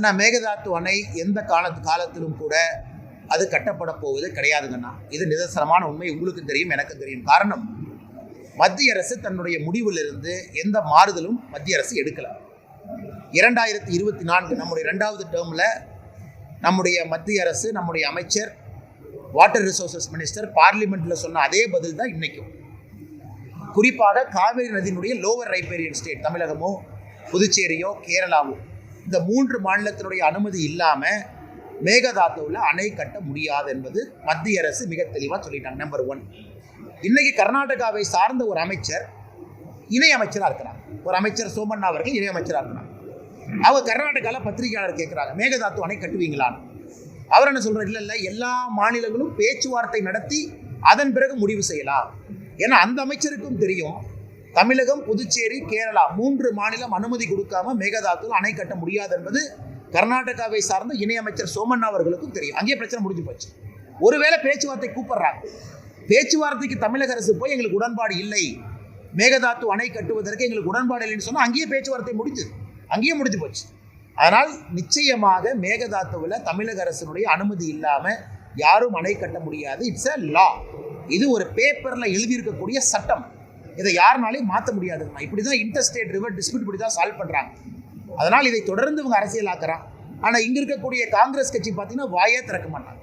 ஆனால் மேகதாத்து அணை எந்த காலத்து காலத்திலும் கூட அது கட்டப்பட போவது கிடையாதுங்கண்ணா இது நிதர்சனமான உண்மை. உங்களுக்கு தெரியும் எனக்கு தெரியும். காரணம் மத்திய அரசு தன்னுடைய முடிவிலிருந்து எந்த மாறுதலும் மத்திய அரசு எடுக்கலை. இரண்டாயிரத்தி இருபத்தி நான்கு நம்முடைய ரெண்டாவது டேர்மில் நம்முடைய மத்திய அரசு நம்முடைய அமைச்சர் வாட்டர் ரிசோர்சஸ் மினிஸ்டர் பார்லிமெண்ட்டில் சொன்ன அதே பதில் தான் இன்றைக்கும் குறிப்பாக காவிரி நதியினுடைய லோவர் ரைப்பேரியன் ஸ்டேட் தமிழகமோ புதுச்சேரியோ கேரளாவோ. இந்த மூன்று மாநிலத்தினுடைய அனுமதி இல்லாமல் மேகதாத்துவில் அணை கட்ட முடியாது என்பது மத்திய அரசு மிக தெளிவாக சொல்லிட்டாங்க. நம்பர் ஒன் இன்னைக்கு கர்நாடகாவை சார்ந்த ஒரு அமைச்சர் இணையமைச்சராக அமைச்சராக ஒரு அமைச்சர் சோமண்ணா அவர்கள் இணையமைச்சராக அமைச்சராக அவங்க கர்நாடகாவில் பத்திரிகையாளர் கேட்குறாங்க மேகதாத்து அணை கட்டுவீங்களான்னு. அவர் என்ன சொல்கிறார் இல்லை இல்லை. எல்லா மாநிலங்களும் பேச்சுவார்த்தை நடத்தி அதன் பிறகு முடிவு செய்யலாம். ஏன்னா அந்த அமைச்சருக்கும் தெரியும் தமிழகம் புதுச்சேரி கேரளா மூன்று மாநிலம் அனுமதி கொடுக்காம மேகதாத்துவில் அணை கட்ட முடியாது என்பது கர்நாடகாவை சார்ந்த இணையமைச்சர் சோமண்ணா அவர்களுக்கும் தெரியும். அங்கேயே பிரச்சனை முடிஞ்சு போச்சு. ஒருவேளை பேச்சுவார்த்தை கூப்பிடுறாங்க. பேச்சுவார்த்தைக்கு தமிழக அரசு போய் எங்களுக்கு உடன்பாடு இல்லை. மேகதாத்து அணை கட்டுவதற்கு எங்களுக்கு உடன்பாடு இல்லைன்னு சொன்னால் அங்கேயே பேச்சுவார்த்தை முடிஞ்சது. அங்கேயே முடிஞ்சு போச்சு. அதனால் நிச்சயமாக மேகதாத்துவில் தமிழக அரசினுடைய அனுமதி இல்லாமல் யாரும் அணை கட்ட முடியாது. இட்ஸ் அ லா இது ஒரு பேப்பரில் எழுதியிருக்கக்கூடிய சட்டம். இதை யாருனாலையும் மாற்ற முடியாதுங்கண்ணா இப்படி தான் இன்டர்ஸ்டேட் ரிவர் டிஸ்பியூட் இப்படி தான் சால்வ் பண்ணுறாங்க அதனால் இதை தொடர்ந்து இவங்க அரசியலாக்குறான் ஆனால் இங்கே இருக்கக்கூடிய காங்கிரஸ் கட்சி பார்த்தீங்கன்னா வாயே திறக்க மாட்டாங்க.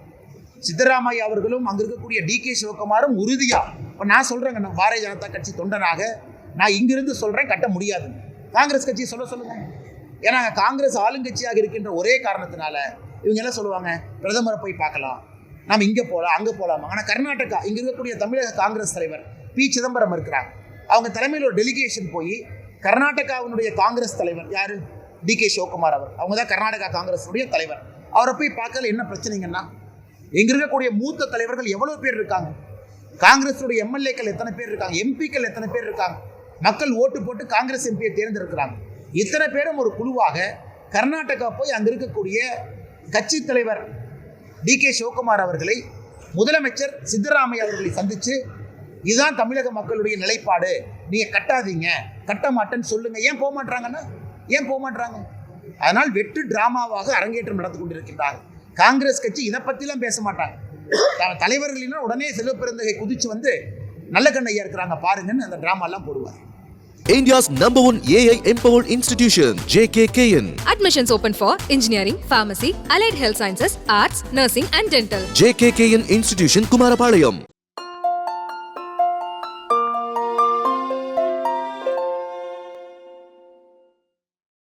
சித்தராமையா அவர்களும் அங்கே இருக்கக்கூடிய டி கே சிவகுமாரும் உறுதியாக இப்போ நான் சொல்கிறேங்க நான் பாரதிய ஜனதா கட்சி தொண்டனாக நான் இங்கிருந்து சொல்கிறேன் கட்ட முடியாது. காங்கிரஸ் கட்சி சொல்ல சொல்லுங்கள் ஏன்னா காங்கிரஸ் ஆளுங்கட்சியாக இருக்கின்ற ஒரே காரணத்தினால இவங்க என்ன சொல்லுவாங்க? பிரதமரை போய் பார்க்கலாம். நாம் இங்கே போகலாம் அங்கே போகலாம் ஆனால் கர்நாடகா இங்கே இருக்கக்கூடிய தமிழக காங்கிரஸ் தலைவர் பி. சிதம்பரம் இருக்கிறாங்க அவங்க தலைமையில் ஒரு டெலிகேஷன் போய் கர்நாடகாவினுடைய காங்கிரஸ் தலைவர் யார்? டி. கே. சிவகுமார் அவர். அவங்க தான் கர்நாடகா காங்கிரஸுடைய தலைவர். அவரை போய் பார்க்கல என்ன பிரச்சனைங்கன்னா இங்க இருக்கக்கூடிய மூத்த தலைவர்கள் எவ்வளோ பேர் இருக்காங்க? காங்கிரஸுடைய எம்எல்ஏக்கள் எத்தனை பேர் இருக்காங்க? எம்பிக்கள் எத்தனை பேர் இருக்காங்க? மக்கள் ஓட்டு போட்டு காங்கிரஸ் எம்பியை தேர்ந்தெடுக்கிறாங்க. இத்தனை பேரும் ஒரு குழுவாக கர்நாடகா போய் அங்கே இருக்கக்கூடிய கட்சி தலைவர் டி. கே. சிவகுமார் அவர்களை முதலமைச்சர் சித்தராமையா அவர்களை சந்தித்து இதுதான் தமிழக மக்களுடைய நிலைப்பாடு. நீங்கள் கட்டாதீங்க. கட்ட மாட்டேன்னு சொல்லுங்க. ஏன் போக மாட்டாங்கன்னா ஏன் போக மாட்டாங்க அதனால் வெற்று டிராமாவாக அரங்கேற்றம் நடந்து கொண்டிருக்கின்றாங்க காங்கிரஸ் கட்சி இதை பற்றிலாம் பேச மாட்டாங்க. த- தலைவர்களினா உடனே செல்வ பெருந்தகை குதிச்சு வந்து நல்ல கண்ணையா இருக்கிறாங்க. பாருங்கன்னு அந்த டிராமாலாம் போடுவார். India's number one AI empowered institution, JKKN. Admissions open for engineering, pharmacy, allied health sciences, arts, nursing, and dental. JKKN Institution, Kumarapalayam.